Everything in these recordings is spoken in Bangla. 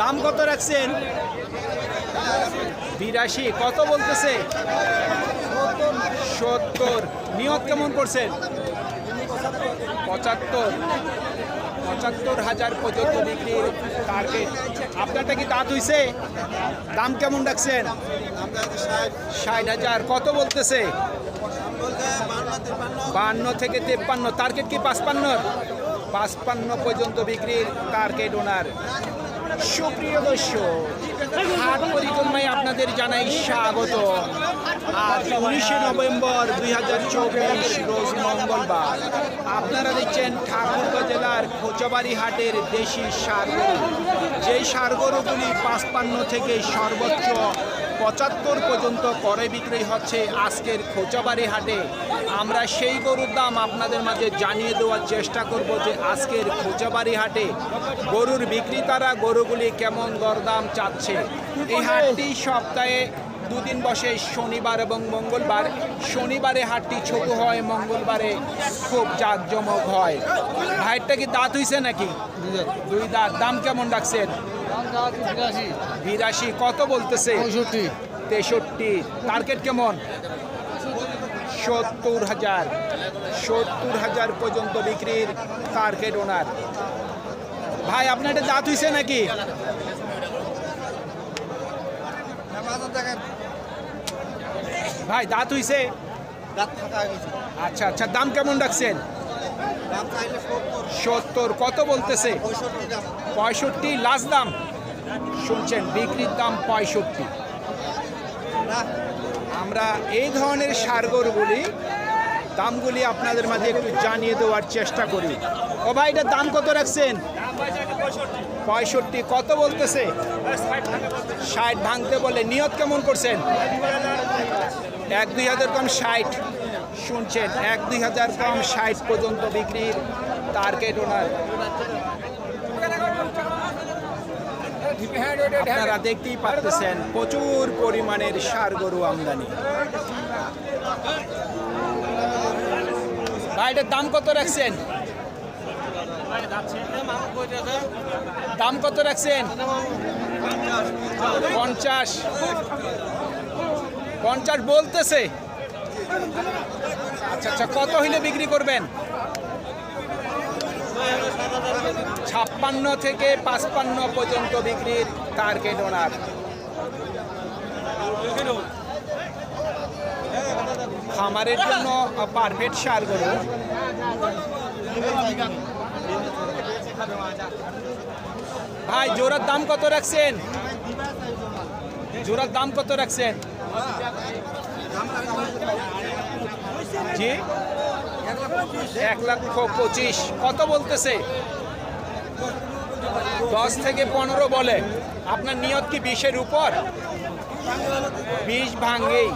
দাম কত রাখছেন? বিরাশি, কত বলতেছে? সত্তর। নিয়ত কেমন করছেন? পঁচাত্তর। পঁচাত্তর হাজার পর্যন্ত বিক্রির টার্গেট আপনারটা কি দাঁত হইছে? দাম কেমন রাখছেন? ষাট হাজার। কত বলতেছে? বান্ন থেকে তেপ্পান্ন। টার্গেট কি পাঁচপান্ন পাঁচপান্ন পর্যন্ত বিক্রির টার্গেট ওনার। সুপ্রিয় দর্শক, হাট আপনাদের জানাই স্বাগত। আজ উনিশে নভেম্বর দুই হাজার চব্বিশ, রোজ মঙ্গলবার। আপনারা দেখছেন ঠাকুরগাঁ জেলার খোঁচাবাড়ি হাটের দেশি সারগরু যেই সারগরুগুলি পাঁচপান্ন থেকে সর্বোচ্চ পঁচাত্তর পর্যন্ত করে বিক্রি হচ্ছে আজকের খোঁচাবাড়ি হাটে, আমরা সেই গরুর দাম আপনাদের মাঝে জানিয়ে দেওয়ার চেষ্টা করব যে আজকের খোঁচাবাড়ি হাটে গরুর বিক্রেতারা গরুগুলি কেমন দরদাম চাচ্ছে? এই হাটটি সপ্তাহে দুদিন বসে শনিবার এবং মঙ্গলবার। শনিবারে হাটটি ছোট হয় মঙ্গলবারে খুব জাঁকজমক হয়। ভাইয়েরটা কি দাঁত হইছে নাকি? দুই দাঁত। দাম কেমন রাখছেন? বিরাশি। কত বলতেছে? তেষট্টি। টার্গেট কেমন? সত্তর হাজার। সত্তর হাজার পর্যন্ত বিক্রির টার্গেট ওনার ভাই আপনার এটা দাঁত হইছে নাকি? ভাই দাঁত হইছে? আচ্ছা আচ্ছা দাম কেমন রাখছেন? সত্তর। কত বলতেছে? পঁয়ষট্টি লাস্ট দাম? শুনছেন বিক্রির দাম পঁয়ষট্টি। আমরা এই ধরনের সারগরগুলি দামগুলি আপনাদের মাঝে একটু জানিয়ে দেওয়ার চেষ্টা করি। ও ভাই, এটার দাম কত রাখছেন? পঁয়ষট্টি। কত বলতেছে? ষাট ভাঙতে বলে। নিয়ত কেমন করছেন? এক দুই হাজার কম ষাট। শুনছেন, এক দুই হাজার কম ষাট পর্যন্ত বিক্রির টার্গেট ওনার। আপনারা দেখতেই পাচ্ছেন প্রচুর পরিমাণের সার গরু আমদানি। এটার দাম কত রাখছেন? দাম কত রাখছেন? পঞ্চাশ। পঞ্চাশ বলতেছে। আচ্ছা আচ্ছা কত হইলে বিক্রি করবেন? ছাপ্পান্ন থেকে পাঁচপান্ন পর্যন্ত বিক্রির টার্গেট ওনার খামারের জন্য পারফেক্ট সার গরু। ভাই জোরার দাম কত রাখছেন? জোরার দাম কত রাখছেন? জি? এক লক্ষ পঁচিশ। কত বলতেছে? দশ থেকে পনেরো বলে। আপনার নিয়ত কি বিশের উপর? বিশ ভাঙ্গেই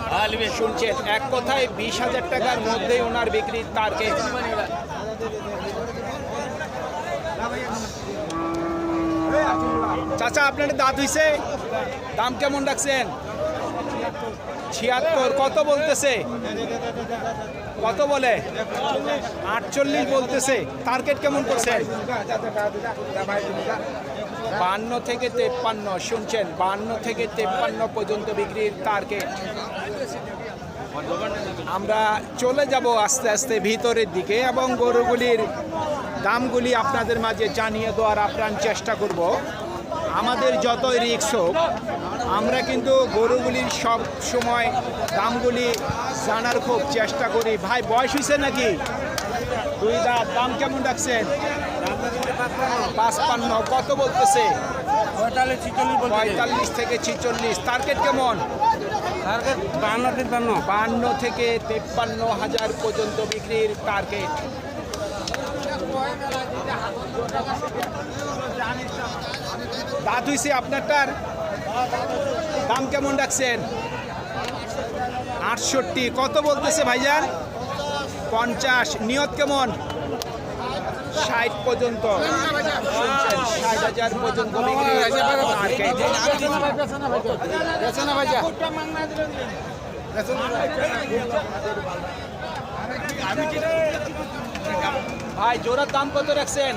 শুনছেন। এক কথায় বিশ হাজার টাকার মধ্যেই ওনার বিক্রির টার্গেট চাচা আপনার দাঁত হইছে? দাম কেমন রাখছেন? ছিয়াত্তর, কত বলতেছে? কত বলে? আটচল্লিশ বলতেছে। টার্গেট কেমন করছেন? বান্ন থেকে তেপ্পান্ন, শুনছেন, বান্ন থেকে তেপ্পান্ন পর্যন্ত বিক্রির টার্গেট আমরা চলে যাব আস্তে আস্তে ভিতরের দিকে এবং গরুগুলির দামগুলি আপনাদের মাঝে জানিয়ে দেওয়ার আপ্রাণ চেষ্টা করব। আমাদের যতই রিক্স হোক, আমরা কিন্তু গরুগুলির সব সময় দামগুলি জানার খুব চেষ্টা করি। ভাই, বয়স হয়েছে নাকি? দুই দাঁত দাম কেমন রাখছেন পাঁচপান্ন কত বলতেছে? পঁয়তাল্লিশ থেকে ছিচল্লিশ টার্গেট কেমন? টার্গেট বান্ন তিপ্পান্ন। থেকে তেপ্পান্ন হাজার পর্যন্ত বিক্রির টার্গেট দাঁত হইছে আপনারটার? দাম কেমন রাখছেন? আটষট্টি কত বলতেছে ভাইজান? পঞ্চাশ নিয়ত কেমন? ষাট পর্যন্ত। ষাট হাজার পর্যন্ত ভাই জোড়ার দাম কত রাখছেন?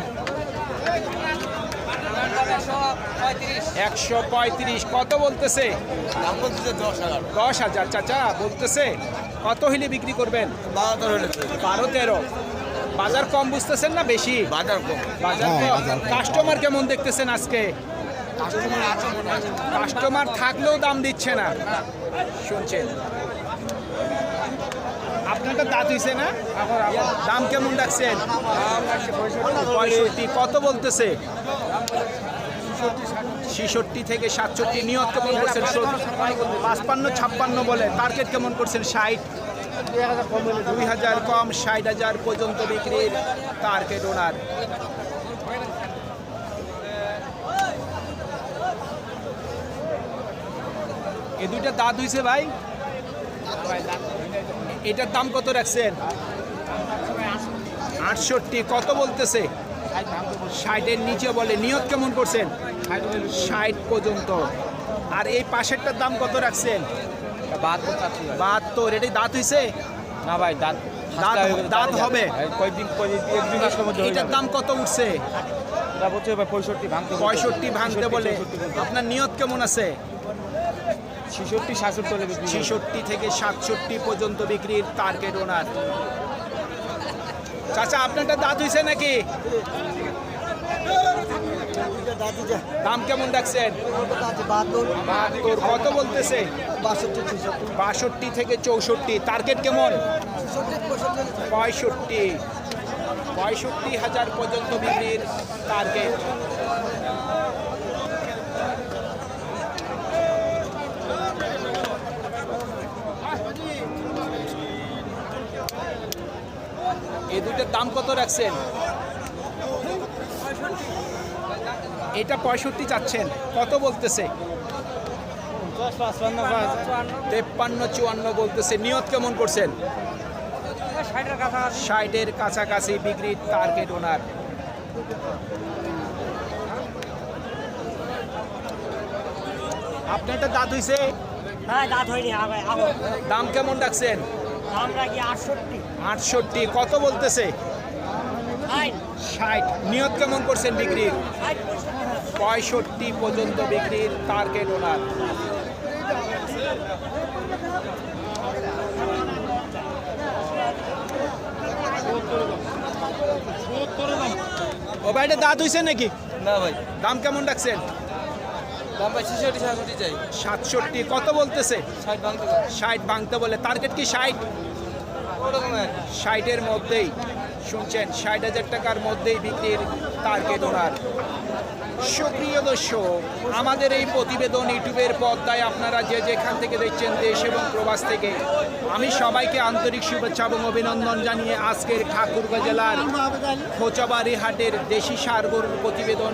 একশো পঁয়ত্রিশ। কত বলতেছে? দশ হাজার চাচা বলতেছে? কত হইলে বিক্রি করবেন? বাহাত্তর হলে বারো তেরো। বাজার কম বুঝতেছেন না বেশি? বাজার কম। বাজার কম। কাস্টমার কেমন দেখতেছেন আজকে? কাস্টমার থাকলেও দাম দিচ্ছে না। শুনছেন? আপনারটা দাঁত হইছে না? দাম কেমন ডাকছেন পঁয়ষট্টি। কত বলতেছে? ছিষট্টি থেকে সাতষট্টি, নিয়ত কেমন করছেন? পাঁচপান্ন, ছাপ্পান্ন বলে টার্গেট কেমন করছেন? ষাট। দুই হাজার কম, ষাট হাজার পর্যন্ত বিক্রির টার্গেট ওনার এ দুইটা দাঁত হয়েছে ভাই। এটার দাম কত রাখছেন? আটষট্টি, কত বলতেছে? ষাটের নিচে বলে নিয়ত কেমন করছেন? ষাট পর্যন্ত। আর এই পাশেরটার দাম কত রাখছেন? বাহাত্তর এটাই দাঁত হইছে? না ভাই দাঁত দাঁত হবে। কয়েকদিন এটার দাম কত উঠছে? পঁয়ষট্টি ভাঙতে বলে। আপনার নিয়ত কেমন আছে? ছেষট্টি সাতষট্টি থেকে সাতষট্টি পর্যন্ত বিক্রির টার্গেট ওনার চাচা, আপনারটা দাঁত হয়েছে নাকি? দাম কেমন রাখছেন বাহাত্তর, কত বলতেছে? বাষট্টি থেকে চৌষট্টি টার্গেট কেমন? পঁয়ষট্টি। পঁয়ষট্টি হাজার পর্যন্ত বিক্রির টার্গেট এই দুইটার দাম কত রাখছেন? এটা পঁয়ষট্টি চাচ্ছেন। কত বলতেছে? তেপ্পান্ন চুয়ান্ন বলতেছে। নিয়ত কেমন করছেন? ষাটের কাছাকাছি বিক্রির টার্গেট ওনার আপনারটা দাঁত হইছে? হ্যাঁ দাঁত হয়নি দাম কেমন কি আটষট্টি। কত বলতেছে? ষাট। নিয়ত কেমন করছেন বিক্রির পঁয়ষট্টি পর্যন্ত বিক্রির টার্গেট ওনার। ও ভাইটা দাঁত হইছে নাকি? না ভাই। দাম কেমন রাখছেন? দাম ভাই ছেষট্টি সাতষট্টি চাই সাতষট্টি কত বলতেছে? ষাট ভাঙতে ষাট ভাঙতে বলে টার্গেট কি ষাট? ষাটের মধ্যেই শুনছেন ষাট হাজার টাকার মধ্যেই বিক্রির টার্গেট ওনার। সুপ্রিয় দর্শক আমাদের এই প্রতিবেদন ইউটিউবের পর্দায় আপনারা যে যেখান থেকে দেখছেন দেশ এবং প্রবাস থেকে আমি সবাইকে আন্তরিক শুভেচ্ছা এবং অভিনন্দন জানিয়ে আজকের ঠাকুরগাঁ জেলার খোঁচাবাড়ি হাটের দেশি সার প্রতিবেদন